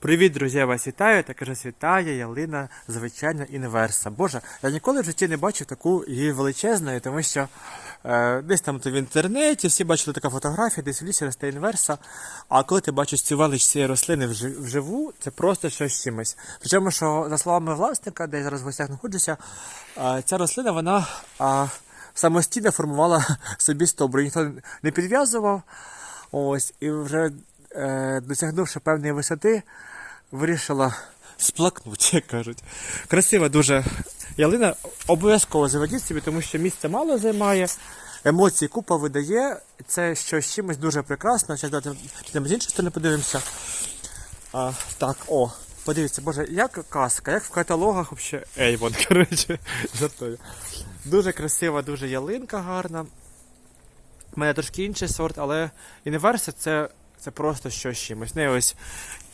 Привіт, друзі, я вас вітаю. Так каже, вітає ялина звичайна інверса. Боже, я ніколи в житті не бачив таку її величезною, тому що е, десь там в інтернеті всі бачили така фотографія, десь в лісі росте інверса. А коли ти бачиш цю велич цієї рослини вживу, це просто щось чимось. Причому, що за словами власника, де я зараз в гостях знаходжуся, е, ця рослина вона е, самостійно формувала собі стовбур. Ніхто не підв'язував. Ось, і вже досягнувши певної висоти, вирішила сплакнути, як кажуть. Красива дуже ялина. Обов'язково заведіть собі, тому що місця мало займає, емоцій купа видає. Це з чимось дуже прекрасно. Зараз давайте з іншої сторони подивимося. А, так, о, подивіться, боже, як казка, як в каталогах взагалі Avon, коротше, жартую. Дуже красива, дуже ялинка гарна. У мене трошки інший сорт, але інверса це, це просто щось чимось. Не ось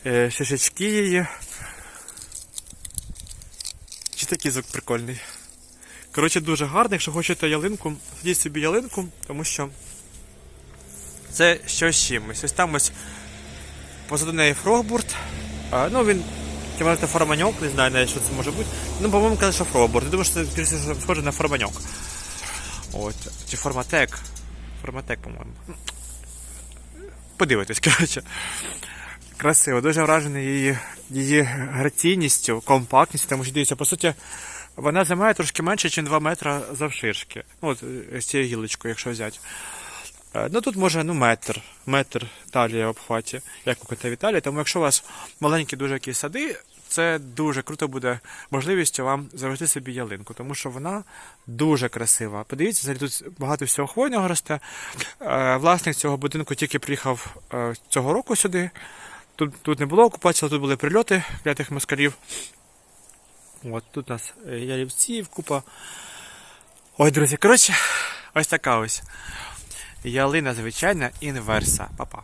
е, шишечки її. Чи такий звук прикольний. Коротше, дуже гарний. Якщо хочете ялинку, ходіть собі ялинку, тому що це щось чимось. Ось там ось позаду неї фрогбурт. А, ну він чи може це форманьок, не знаю навіть, що це може бути. Ну, по-моєму, каже, що фрогбурт. Я думаю, що це схоже на форманьок. От. Чи форматек. Форматек, по-моєму. Подивитись, коротше. Красиво, дуже вражений її, її граційністю, компактністю, тому що дивіться, по суті, вона займає трошки менше, ніж 2 метри завширшки. Ну, от е, з цією гілочкою, якщо взяти. Е, Ну тут може ну, метр, метр талія в обхваті, як у кота Віталія. Тому якщо у вас маленькі дуже якісь сади, це дуже круто буде можливістю вам завести собі ялинку, тому що вона дуже красива. Подивіться, тут багато всього хвойного росте. Е, Власник цього будинку тільки приїхав е, цього року сюди. Тут, тут не було окупації, але тут були прильоти клятих москалів. От тут у нас е, ялівців, купа. Ой, друзі, коротше, ось така ось. Ялина звичайна інверса. Па-па.